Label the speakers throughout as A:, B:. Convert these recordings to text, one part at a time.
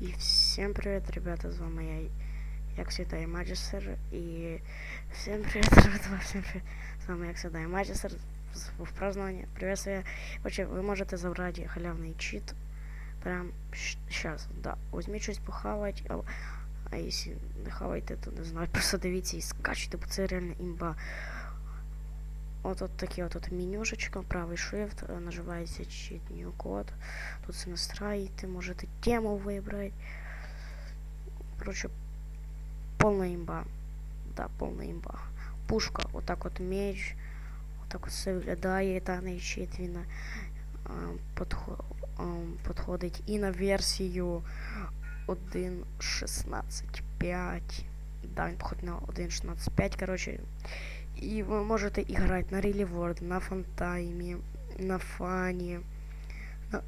A: І всім привіт, ребята, з вами я, як завжди, Маджестер. І всім привіт, ребята, всім привіт. З вами, як завжди, Маджестер в праздновании. Приветствие. Короче, вы можете забрать халявный чит прям сейчас. Да, возьміть щось похавать, а, а если не хавайте, то не знаю, просто дивіться і скачуйте, бо це реально імба. От от таке от, от менюшечка, правий shift, е, наживається cheat new код. Тут все настраиваете, можете тему выбрать. Короче, полная имба. Да, полная имба. Пушка, вот так вот меч, вот так вот все виглядає, даний щит він а, подхо, а, підходить і на версію 1.16.5. Да, він підходить на 1.16.5, короче. І ви можете грати на World, на Фантаймі, на Фані, на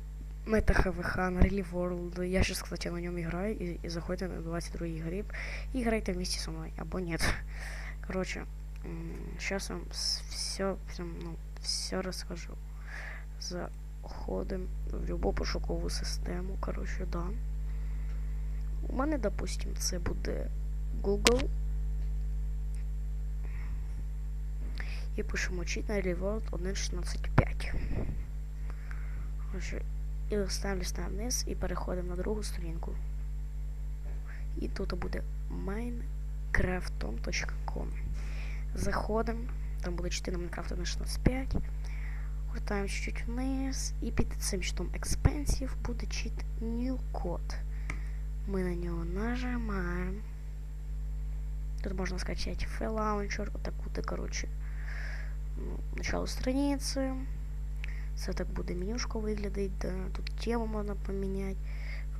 A: Мета ХВХ, на World. Я сейчас, кстати, на нем играю, и, и заходите на 22 игры и играйте вместе со мной, або нет. Короче, сейчас вам все, прям, ну, все расскажу. Заходим в любу пошукову систему, короче, да. У мене, допустим, це буде Google. І пишемо cheat на Reward 1.16.5. Короче, і листаємо, листаємо вниз і переходимо на другу сторінку. І тут буде minecraftom.com. Заходимо, там буде 4 на Minecraft 1.16.5. Гортаємо чуть-чуть вниз. І під цим читом Expensive буде cheat New Code. Ми на нього нажимаємо. Тут можна скачати файл лаунчер, отаку-то, короче, ну, начало страницы. Все так буде менюшка виглядить, да. Тут тему можна поміняти.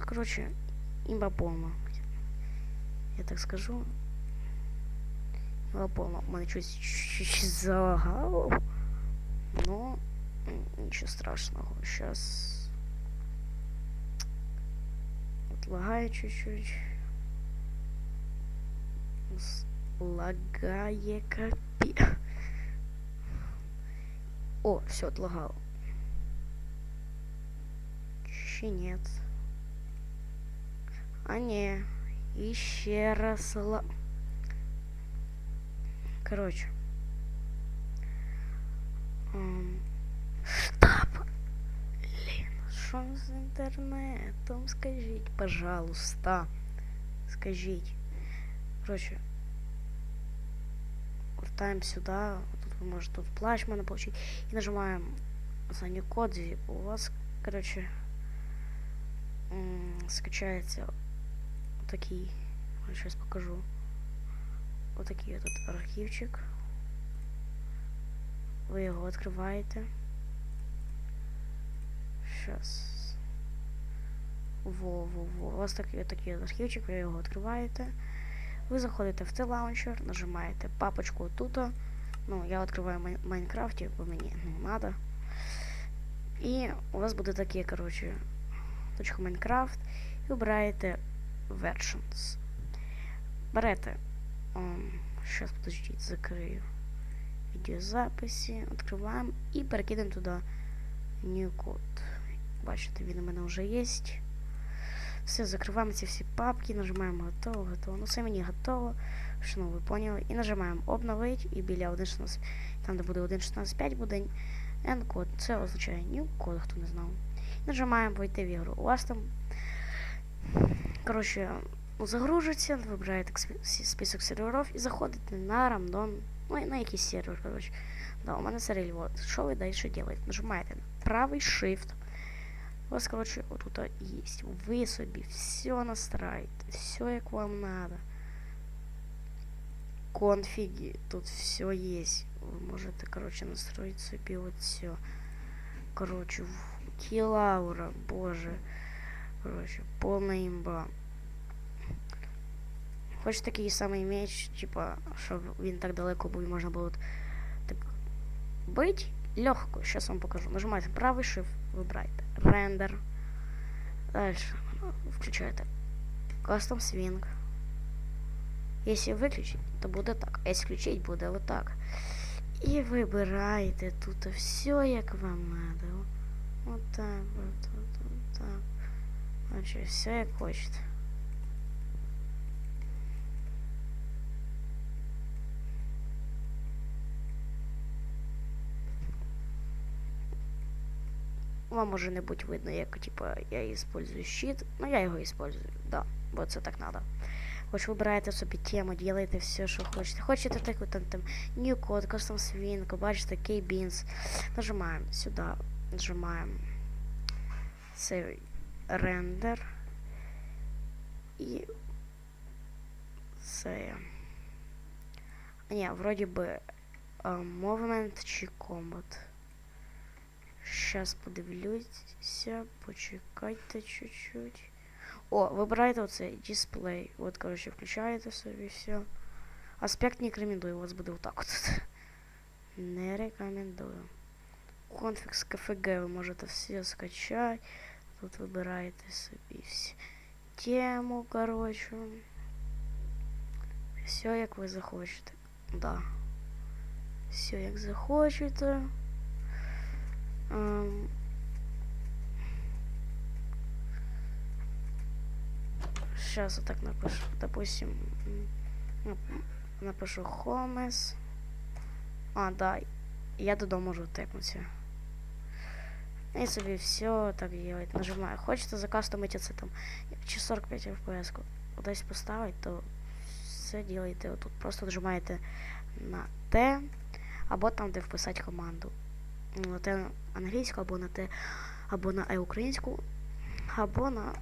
A: Короче, імба повна. Я так скажу. Імба повна. У мене щось чуть залагало. Но нічого страшного. Сейчас вот лагає чуть-чуть. Лагає капі. О, все, отлагал. Ще нет. А не. Еще раз ла... Короче. Um... Стоп! Блин, что з інтернетом? Скажіть, пожалуйста. Скажіть. Короче. Вертаем сюда. Тут вы можете тут плащ можно получить. И нажимаем за new код. У вас, короче, скачается вот такие. Сейчас покажу. Вот такие этот архивчик. Вы его открываете. Сейчас. Во-во-во. У вас такий, такий архівчик, ви його відкриваєте. Ви заходите в T-Launcher, нажимаєте папочку тут. Ну, я відкриваю в Майнкрафті, бо мені ну, надо. І у вас буде таке, коротше, точка Майнкрафт. І вибираєте Versions. Берете. Зараз, подождіть, закрию відеозаписі. Відкриваємо і перекидаємо туди New Code. Бачите, він у мене вже є. Все, закриваємо ці всі папки, нажимаємо готово, готово. Ну це мені готово. Ну, ви поняли. І нажимаємо обновити і біля 1.16, там де буде 1.16.5 буде N-код. Це означає new код, хто не знав. І нажимаємо войти в ігру. У вас там, коротше, загружиться, вибираєте список серверів і заходите на рандом, ну на якийсь сервер, коротше. Да, у мене сервер, вот. Що ви далі робите? Нажимаєте на правий shift. У вас, короче, вот тут есть. Вы собі все настраиваете. Все, як вам надо. Конфиги. Тут все есть. Вы можете, короче, настроить собі вот все. Короче, килаура, боже. Короче, полная имба. Хочешь такий самий меч, типа, щоб він так далеко був і можна було так бить легко. Сейчас вам покажу. Нажимаете правый shift, выбирайте рендер. Дальше включаете Custom Swing. Если выключить, то буде так. А если включить, буде вот так. І вибираєте тут все, як вам надо. Вот так, вот, вот, вот так. Короче, все як хочете. Вам може не бути видно, як типа я использую щит. Ну я його использую, да, бо це так надо. Хоч вибираєте собі тему, ділайте все, що хочете. Хочете таку там, там New Code, Custom Swing, бачите, K-Beans. Нажимаємо сюди, нажимаємо цей рендер. І це. А, ні, вроді би а, Movement чи Combat. Щас подивлюся, почекайте чуть-чуть. О, вибираєте оцей дисплей. От, коротше, включаєте собі все. Аспект не рекомендую, у вас буде отак от. Не рекомендую. Конфиг з KFG ви можете все скачати. Тут вибираєте собі всі тему, коротше. Все як ви захочете. Да. Все як захочете. Ем, Сейчас вот так напишу. Допустим, напишу Хомес. А, да. Я додому можу тепнутися. І собі все так делать. Нажимаю. Хочете закастомити це там чи 45 FPS кудись поставити, то все делаєте отут. Просто нажимаєте на Т, або там, де вписати команду. На Т англійську, або на Т, або на Е українську, або на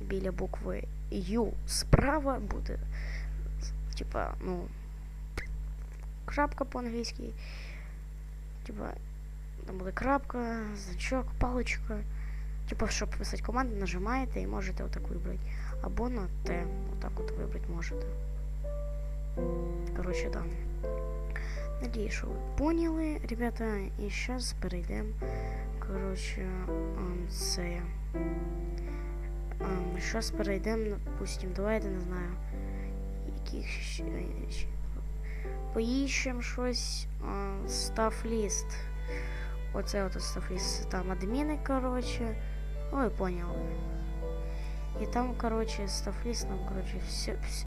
A: біля букви Ю справа буде. Типа, ну. Крапка по-англійськи. Типа, там буде крапка, значок, паличка. Типа, щоб писати команду, нажимаєте і можете отак вибрати. Або на Т. Отак от вибрати можете. Коротше, да. Надіюсь, що ви поняли, ребята. І зараз перейдемо. Коротше, ем, це. Ем, Щас перейдемо, допустим, давайте, не знаю, яких ще. ще- Поїщемо щось. Став ліст. Оце от став ліст. Там адміни, коротше. Ну, ви поняли. І там, коротше, став ліст, нам, коротше, все, все,